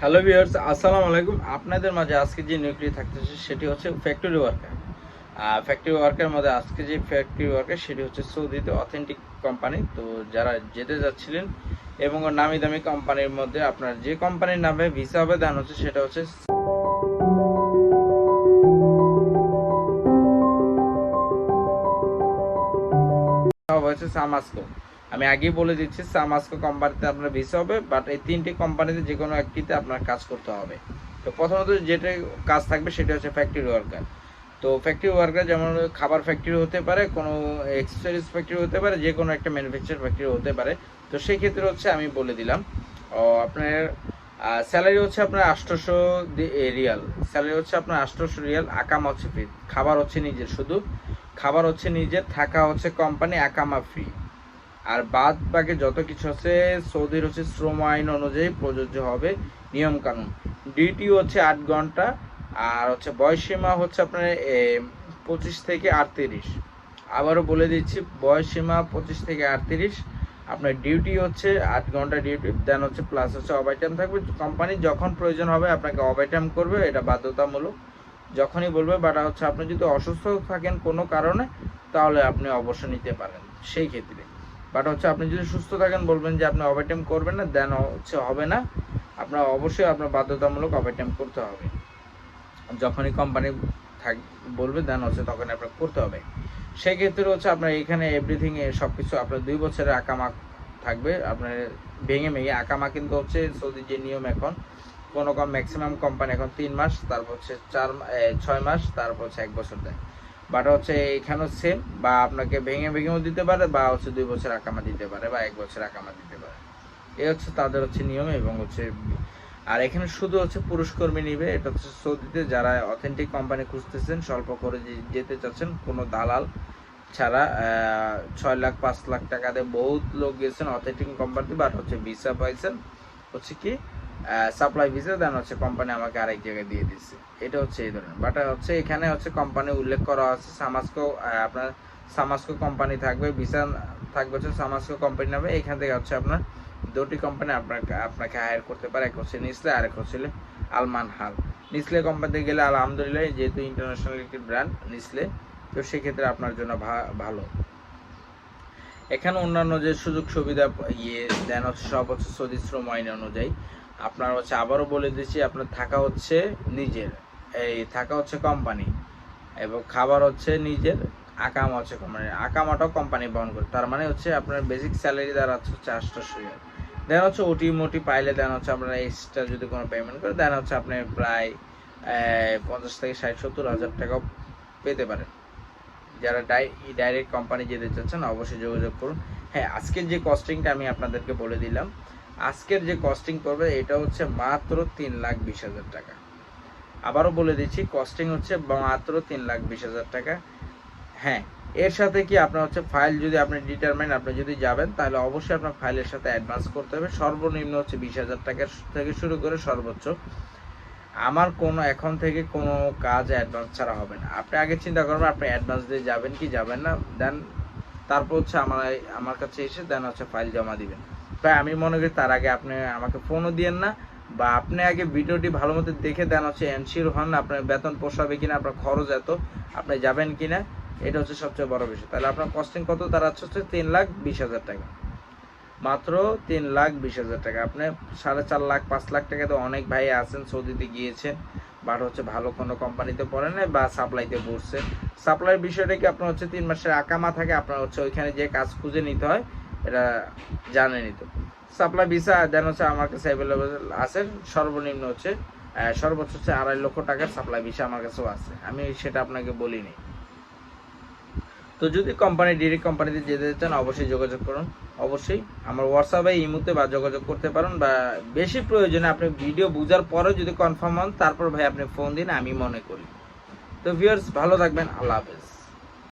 Hello viewers আসসালামু আলাইকুম। আপনাদের মাঝে আজকে যে নিউক্লিয়ার থাকতেছে, সেটি হচ্ছে ফ্যাক্টরি ওয়ার্কার ফ্যাক্টরি ওয়ার্কের মধ্যে আজকে যে ফ্যাক্টরি ওয়ার্কার সেটি হচ্ছে সৌদিতে অথেন্টিক কোম্পানি তো যারা যেতে যাচ্ছিলেন এবং নামি দামি কোম্পানির মধ্যে আপনার যে কোম্পানির নামে ভিসা হবে দেন হচ্ছে, সেটা হচ্ছে হয়েছে সামাস্কো আমি আগেই বলে দিচ্ছি সামাস্কো কোম্পানিতে আপনার ভিসা হবে বাট এই তিনটি কোম্পানিতে যে কোনো একটিতে আপনার কাজ করতে হবে। তো প্রথমত যেটা কাজ থাকবে সেটা হচ্ছে ফ্যাক্টরি ওয়ার্কার তো ফ্যাক্টরি ওয়ার্কার যেমন খাবার ফ্যাক্টরি হতে পারে, কোনো এক্সেসরিজ ফ্যাক্টরি হতে পারে যে কোনো একটা ম্যানুফ্যাকচার ফ্যাক্টরি হতে পারে। তো সেই ক্ষেত্রে হচ্ছে আমি বলে দিলাম আপনার স্যালারি হচ্ছে আপনার আটশোশো রিয়াল। স্যালারি হচ্ছে আপনার আটশোশো রিয়াল, আকাম হচ্ছে ফ্রি খাবার হচ্ছে নিজের শুধু। খাবার হচ্ছে নিজের, থাকা হচ্ছে কোম্পানি আকামা ফ্রি আর বাদ বাকি যত কিছু আছে, সৌদির হচ্ছে শ্রম আইন অনুযায়ী প্রযোজ্য হবে নিয়ম কানুন ডিউটি হচ্ছে আট ঘণ্টা, আর হচ্ছে বয়সীমা হচ্ছে আপনার পঁচিশ থেকে আটত্রিশ। আবারও বলে দিচ্ছি বয়সীমা পঁচিশ থেকে আটত্রিশ, আপনার ডিউটি হচ্ছে আট ঘণ্টা ডিউটি দেন হচ্ছে প্লাস হচ্ছে ওভারটাইম থাকবে। কোম্পানি যখন প্রয়োজন হবে, আপনাকে ওভারটাইম করবে, এটা বাধ্যতামূলক। যখনই বলবে বাট হচ্ছে আপনি যদি অসুস্থ থাকেন কোনো কারণে, তাহলে আপনি অবশ্য নিতে পারেন, সেই ক্ষেত্রে। বাট হচ্ছে আপনি যদি সুস্থ থাকেন, বলবেন যে আপনি ওভারটাইম করবেন না দেন হচ্ছে হবে না। আপনার অবশ্যই আপনার বাধ্যতামূলক ওভারটাইম করতে হবে। যখনই কোম্পানি থাক বলবে দেন হচ্ছে তখন আপনার করতে হবে। সেই ক্ষেত্রে হচ্ছে আপনার এখানে এভরিথিং সব কিছু আপনার দুই বছরের আকামা থাকবে। আপনার ভেঙে ভেঙে আকামা কিন্তু হচ্ছে সৌদি যে নিয়ম এখন, কোনো কম ম্যাক্সিমাম কোম্পানি এখন তিন মাস, তারপর হচ্ছে চার ছয় মাস, তারপর হচ্ছে এক বছর দেয়। বাট হচ্ছে এখানেও সেম বা আপনাকে ভেঙে ভেঙেও দিতে পারে, বা হচ্ছে দুই বছর আকামা দিতে পারে, বা এক বছর আকামা দিতে পারে। এ হচ্ছে তাদের হচ্ছে নিয়ম এবং হচ্ছে আর এখানে শুধু হচ্ছে পুরুষ কর্মী নিবে, এটা হচ্ছে সৌদিতে যারা অথেন্টিক কোম্পানি খুঁজতেছেন, স্বল্প করে যেতে চাচ্ছেন, কোনো দালাল ছাড়া ছয় লাখ, পাঁচ লাখ টাকা দিয়ে বহুত লোক গেছেন অথেন্টিক কোম্পানিতে বাট হচ্ছে ভিসা পাইছেন। হচ্ছে কি? সাপ্লাই ভিসা দেন হচ্ছে কোম্পানি আমাকে আরেক জায়গায় দিয়ে দিচ্ছে এটা হচ্ছে এই ধরনের। বাট হচ্ছে এখানে হচ্ছে কোম্পানি উল্লেখ করা আছে সামাস্কো আপনার সামাস্কো কোম্পানি থাকবে ভিসা থাকবে হচ্ছে সামাস্কো কোম্পানি নামে। এখান থেকে হচ্ছে আপনার দুটি কোম্পানি আপনাকে আপনাকে হায়ার করতে পারে। এক হচ্ছে নিসলে আর এক হচ্ছে আলমান হাল নিসলে কোম্পানিতে গেলে আলহামদুলিল্লাহ যেহেতু ইন্টারন্যাশনাল একটি ব্র্যান্ড নিসলে তো সেক্ষেত্রে আপনার জন্য ভালো। এখানে অন্যান্য যে সুযোগ সুবিধা ইয়ে দেন হচ্ছে সব হচ্ছে সৌদি শ্রম আইন অনুযায়ী। আপনার হচ্ছে আবারও বলে দিচ্ছি, আপনার থাকা হচ্ছে নিজের। এই থাকা হচ্ছে কোম্পানি এবং খাবার হচ্ছে নিজের, আকাম হচ্ছে কোম্পানি আকামাটাও কোম্পানি বহন করে। তার মানে হচ্ছে আপনার বেসিক স্যালারি দ্বারা হচ্ছে আটশোশো দেন হচ্ছে ওটি মোটি পাইলে দেন হচ্ছে আপনার এক্সট্রা যদি কোনো পেমেন্ট করে, দেন হচ্ছে আপনি প্রায় পঞ্চাশ থেকে ষাট, সত্তর হাজার টাকাও পেতে পারেন। যারা ডাই ডাইরেক্ট কোম্পানি যেতে চাচ্ছেন, অবশ্যই যোগাযোগ করুন। হ্যাঁ আজকের যে কস্টিংটা আমি আপনাদেরকে বলে দিলাম আজকের যে কস্টিং পড়বে, এটা হচ্ছে মাত্র তিন লাখ বিশ হাজার টাকা। আবারও বলে দিচ্ছি কস্টিং হচ্ছে মাত্র তিন লাখ বিশ হাজার টাকা। হ্যাঁ এর সাথে কি আপনার হচ্ছে ফাইল যদি আপনি ডিটারমেন্ট আপনি যদি যাবেন, তাহলে অবশ্যই আপনার ফাইলের সাথে অ্যাডভান্স করতে হবে। সর্বনিম্ন হচ্ছে বিশ হাজার টাকা থেকে শুরু করে সর্বোচ্চ। আমার কোনো, এখন থেকে কোনো কাজ অ্যাডভান্স ছাড়া হবে না। আপনি আগে চিন্তা করবেন, আপনি অ্যাডভান্স দিয়ে যাবেন কি যাবেন না দেন তারপর হচ্ছে আমার আমার কাছে এসে দেন হচ্ছে ফাইল জমা দিবেন। তাই আমি মনে করি তার আগে আপনি আমাকে ফোনও দিয়েন না, বা আপনি আগে ভিডিওটি ভালো মতো দেখে দেন, হচ্ছে এনশিওর হন আপনার বেতন পোষাবে কিনা, আপনার খরচ এত, আপনি যাবেন কিনা, এটা হচ্ছে সবচেয়ে বড় বিষয়। তাহলে আপনার কস্টিং কত? দাঁড়াচ্ছে হচ্ছে তিন লাখ বিশ হাজার টাকা। মাত্র তিন লাখ বিশ হাজার টাকা। আপনি সাড়ে চার লাখ, পাঁচ লাখ টাকা তো অনেক ভাই আছেন, সৌদিতে গিয়েছেন বাট হচ্ছে ভালো কোনো কোম্পানিতে পড়ে নাই, বা সাপ্লাইতে পড়ছে। সাপ্লাইয়ের বিষয়টা কি আপনার হচ্ছে তিন মাসের আকামা থাকে, আপনার হচ্ছে ওইখানে যে কাজ খুঁজে নিতে হয়। এটা জানেনই তো। সাপ্লাই ভিসা দেন হচ্ছে আমার কাছে অ্যাভেলেবেল আছে, সর্বনিম্ন হচ্ছে সর্বোচ্চ হচ্ছে আড়াই লক্ষ টাকার সাপ্লাই ভিসা আমার কাছেও আছে। আমি সেটা আপনাকে বলিনি। তো যদি কোম্পানি ডিরেক্ট কোম্পানিতে যেতে চান, অবশ্যই যোগাযোগ করুন। অবশ্যই আমার হোয়াটসঅ্যাপে ইমুতে বা যোগাযোগ করতে পারেন বা বেশি প্রয়োজনে আপনি ভিডিও বোঝার পরেও যদি কনফার্ম হন, তারপর ভাই আপনি ফোন দিন, আমি মনে করি। তো ভিউয়ার্স ভালো থাকবেন, আল্লাহ হাফেজ।